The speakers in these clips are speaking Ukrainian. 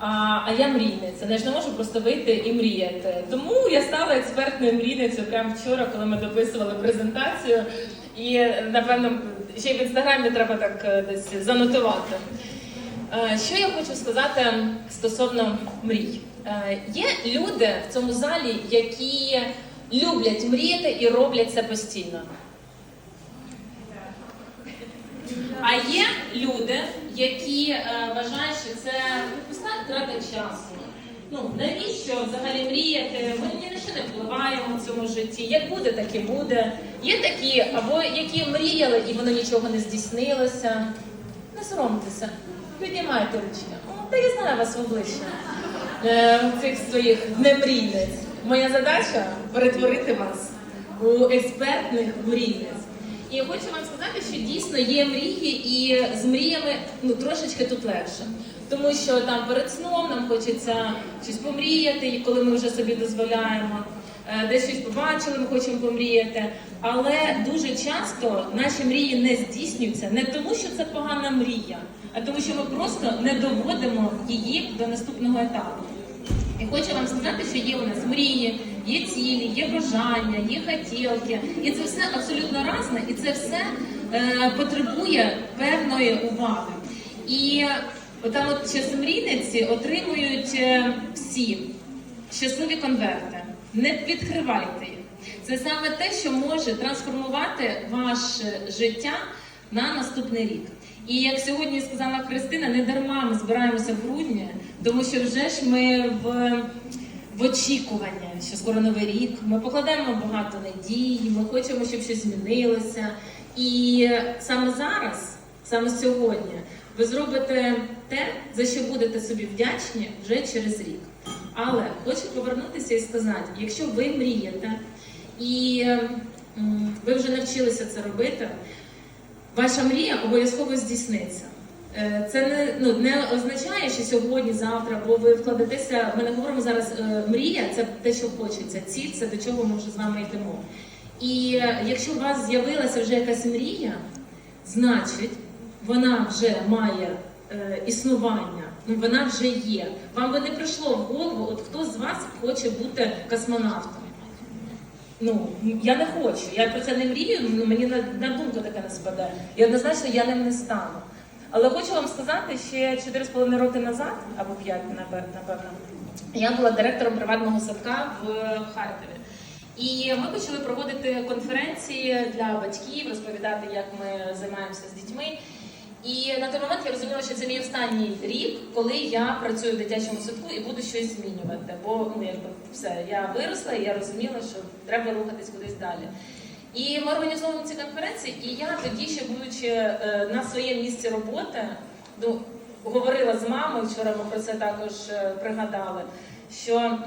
А, а я мрійниця, я ж не можу просто вийти і мріяти. Тому я стала експертною мрійницею прямо вчора, коли ми дописували презентацію. І напевно ще й в інстаграмі треба так е, десь занотувати. Е, Що я хочу сказати стосовно мрій? Е, Є люди в цьому залі, які люблять мріяти і роблять це постійно. А є люди, які е, вважають, що це пуста трата часу. Ну навіщо взагалі мріяти? Ми ні на що не впливаємо в цьому житті. Як буде, так і буде. Є такі, або які мріяли, і воно нічого не здійснилося. Не соромтеся, піднімайте ручки. Та я знаю вас в обличчя е, цих своїх немрійниць. Моя задача перетворити вас у експертних мрійниць. І я хочу вам сказати, що дійсно є мрії, і з мріями ну трошечки тут легше. Тому що там перед сном нам хочеться щось помріяти, і коли ми вже собі дозволяємо. Е, Десь щось побачили, ми хочемо помріяти. Але дуже часто наші мрії не здійснюються не тому, що це погана мрія, а тому, що ми просто не доводимо її до наступного етапу. І хочу вам сказати, що є у нас мрії, є цілі, є бажання, є хотілки. І це все абсолютно разне, і це все е, потребує певної уваги. І отам от щасомрійниці отримують е, всі щасливі конверти. Не відкривайте їх. Це саме те, що може трансформувати ваше життя на наступний рік. І як сьогодні сказала Христина, не дарма ми збираємося в грудні, тому що вже ж ми в, в очікуванні, що скоро новий рік. Ми покладаємо багато надій, ми хочемо, щоб щось змінилося. І саме зараз, саме сьогодні, ви зробите те, за що будете собі вдячні вже через рік. Але хочу повернутися і сказати: якщо ви мрієте і ви вже навчилися це робити, ваша мрія обов'язково здійсниться. Е, Це не, ну, не означає, що сьогодні, завтра, бо ви вкладетеся. Ми не говоримо зараз е, мрія, це те, що хочеться. Ціль це до чого ми вже з вами йдемо. І якщо у вас з'явилася вже якась мрія, значить вона вже має е, існування, ну вона вже є. Вам би не прийшло в голову, от хто з вас хоче бути космонавтом? Ну, я не хочу, я про це не мрію, ну, мені на, на думку таке не спаде. І однозначно я ним не стану. Але хочу вам сказати, ще 4,5 роки назад, або 5, напевно, я була директором приватного садка в Харкові. І ми почали проводити конференції для батьків, розповідати, як ми займаємося з дітьми. І на той момент я розуміла, що це мій останній рік, коли я працюю в дитячому садку і буду щось змінювати. Бо ну якби все, я виросла і я розуміла, що треба рухатись кудись далі. І ми організовуємо ці конференції, і я тоді, ще будучи е, на своєму місці роботи, ну, говорила з мамою, вчора ми про це також е, пригадали, що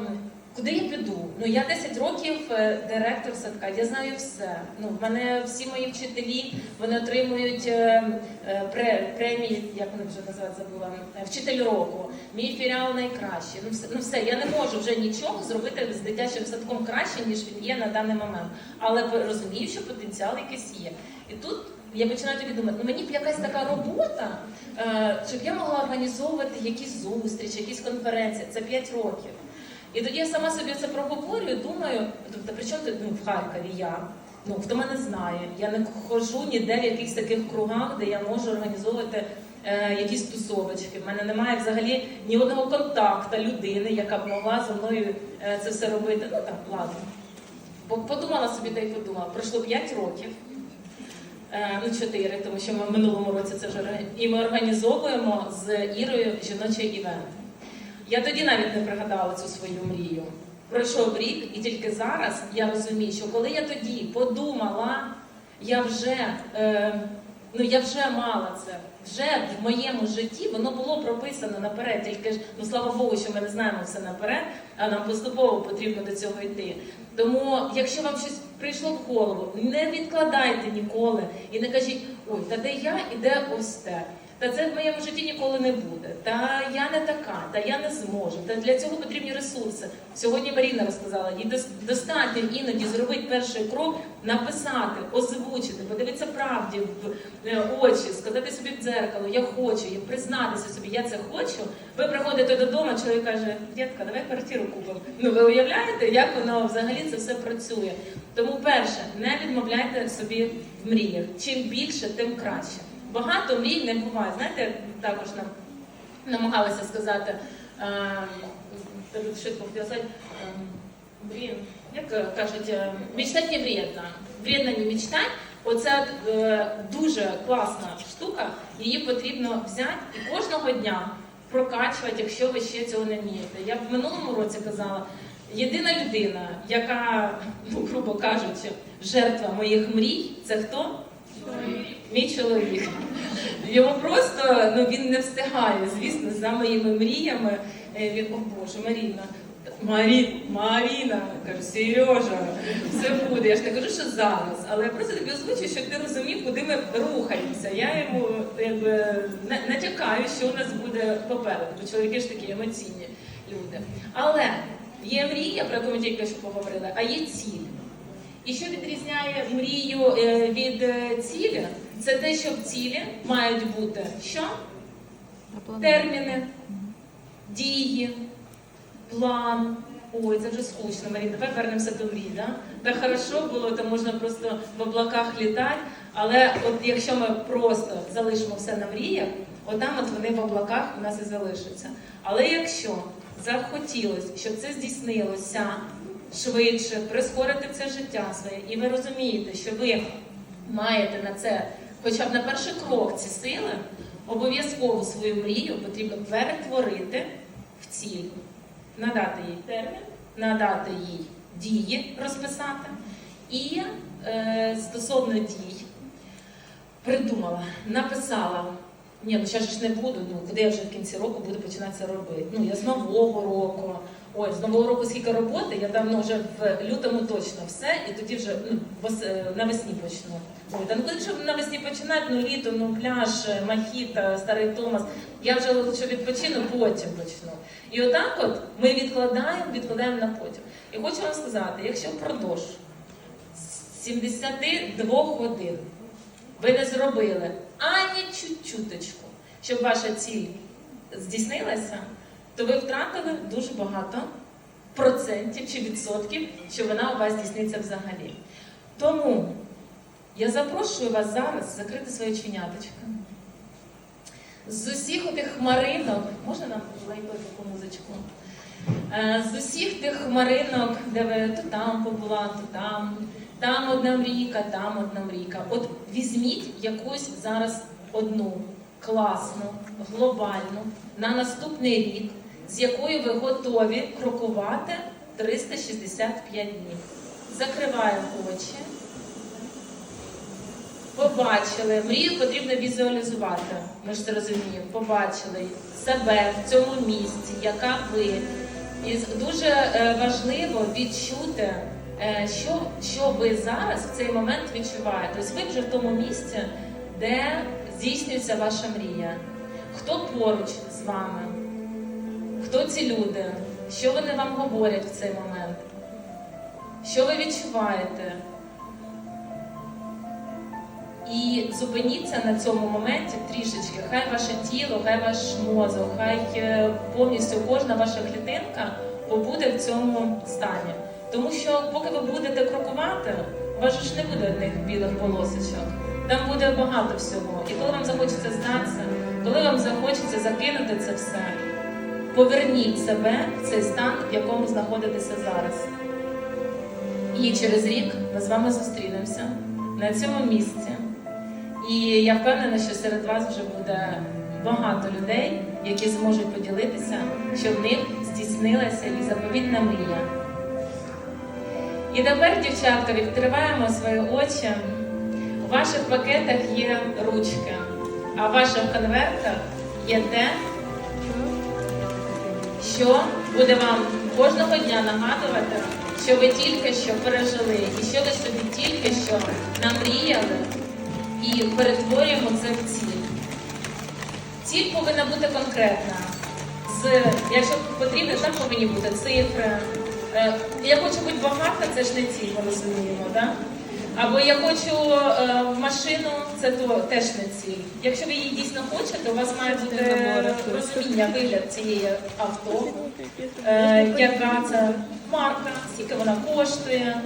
куди я піду? Ну я 10 років е, директор садка, я знаю все. Ну, в мене всі мої вчителі вони отримують е, е, пре- премії, як вони вже називають, забула, вчитель року. Мій філіал найкращий. Ну все, ну все, я не можу вже нічого зробити з дитячим садком краще, ніж він є на даний момент. Але розумію, що потенціал якийсь є. І тут я починаю тоді думати, ну мені б якась така робота, щоб я могла організовувати якісь зустрічі, якісь конференції. Це 5 років. І тоді я сама собі це проговорюю, думаю, тобто, при чому ти ну, в Харкові я? Ну, хто мене знає, я не хожу ніде в якихось таких кругах, де я можу організовувати е, якісь тусовочки. В мене немає взагалі ні одного контакта людини, яка б могла зі мною е, це все робити. Ну так, ладно. Бо подумала собі та й подумала. Пройшло 5 років. Е, Ну, 4, тому що ми в минулому році це вже і ми організовуємо з Ірою жіночий івент. Я тоді навіть не пригадала цю свою мрію. Пройшов рік, і тільки зараз я розумію, що коли я тоді подумала, я вже, е, ну, я вже мала це. Вже в моєму житті воно було прописано наперед. Тільки ж, ну слава Богу, що ми не знаємо все наперед, а нам поступово потрібно до цього йти. Тому, якщо вам щось прийшло в голову, не відкладайте ніколи і не кажіть, ой, та де я і де ось те. Та це в моєму житті ніколи не буде. Та я не та я не зможу. Та для цього потрібні ресурси. Сьогодні Маріна розказала, їй достатньо іноді зробити перший крок, написати, озвучити, подивитися правді в е, очі, сказати собі в дзеркало, я хочу, і признатися собі, я це хочу. Ви приходите додому, чоловік каже, дітка, давай квартиру купимо. Ну ви уявляєте, як воно взагалі це все працює. Тому перше, не відмовляйте собі в мріях. Чим більше, тим краще. Багато мрій не буває. Знаєте, також нам намагалися сказати, е, так швидко хотіла сказати, е, блін, як кажуть, е, мечтать не вредно. Вредно не мечтать. Оце е, дуже класна штука, її потрібно взяти і кожного дня прокачувати, якщо ви ще цього не вмієте. Я в минулому році казала, єдина людина, яка, ну, грубо кажучи, жертва моїх мрій, це хто? Мій чоловік. Йому просто ну, він не встигає, звісно, за моїми мріями. Е, Він, о Боже, Маріна. Марі, Маріна, кажу, Сережа, все буде. Я ж не кажу, що зараз, але я просто тобі озвучую, щоб ти розумів, куди ми рухаємося. Я йому якби натякаю, що у нас буде попереду, бо чоловіки ж такі емоційні люди. Але є мрія, про яку ми тільки що поговорили, а є ціль. І що відрізняє мрію е, від е, цілі? Це те, що в цілі мають бути що? Терміни, дії, план. Ой, це вже скучно, Марія. Давай вернемося до мрій. Да? Так хорошо було, то можна просто в облаках літати. Але от якщо ми просто залишимо все на мріях, отам от вони в облаках у нас і залишаться. Але якщо захотілося, щоб це здійснилося швидше, прискорити це життя своє, і ви розумієте, що ви маєте на це хоча б на перший крок ці сили, обов'язково свою мрію потрібно перетворити в ціль, надати їй термін, надати їй дії розписати. І е, стосовно дій, придумала, написала. Ні, ну зараз ж не буду. Ну куди я вже в кінці року буду починати робити? Ну я з нового року. Ой, з нового року скільки роботи, я давно вже в лютому точно все, і тоді вже ну, е, навесні почну. Ой, та ну коли щоб навесні починати, ну літо, ну пляж, е, мохіто, старий Томас. Я вже лише відпочину, потім почну. І отак от ми відкладаємо, відкладаємо на потім. І хочу вам сказати, якщо впродовж 72 годин ви не зробили ані чуть-чуточку, щоб ваша ціль здійснилася, то ви втратили дуже багато процентів чи відсотків, що вона у вас здійсниться взагалі. Тому я запрошую вас зараз закрити своє чиняточко. З усіх отих хмаринок, можна нам лайкати таку музичку? Е, З усіх тих хмаринок, де ви то там побула, то там, там одна мрійка, там одна мрійка. От візьміть якусь зараз одну класну, глобальну на наступний рік, з якою ви готові крокувати 365 днів. Закриваємо очі. Побачили, мрію потрібно візуалізувати. Ми ж це розуміємо. Побачили себе в цьому місці, яка ви. І дуже е, важливо відчути, що, що ви зараз в цей момент відчуваєте. Тобто ви вже в тому місці, де здійснюється ваша мрія. Хто поруч з вами? Хто ці люди? Що вони вам говорять в цей момент? Що ви відчуваєте? І зупиніться на цьому моменті трішечки. Хай ваше тіло, хай ваш мозок, хай е, повністю кожна ваша клітинка побуде в цьому стані. Тому що поки ви будете крокувати, у вас ж не буде одних білих полосочок. Там буде багато всього. І коли вам захочеться здатися, коли вам захочеться закинути це все, поверніть себе в цей стан, в якому знаходитеся зараз. І через рік ми з вами зустрінемося на цьому місці. І я впевнена, що серед вас вже буде багато людей, які зможуть поділитися, що в них здійснилася і заповітна мрія. І тепер, дівчатка, відкриваємо свої очі. У ваших пакетах є ручки, а в ваших конвертах є те, що буде вам кожного дня нагадувати, що ви тільки що пережили, і що ви собі тільки що намріяли, і перетворюємо це в ціль. Ціль повинна бути конкретна. З, якщо потрібно, там повинні бути цифри. Е, я хочу бути багата, це ж не ціль, ми розуміємо, да? Або я хочу е, машину, це то теж не ціль. Якщо ви її дійсно хочете, у вас має бути розуміння, вигляд цієї авто, е, яка це марка, скільки вона коштує,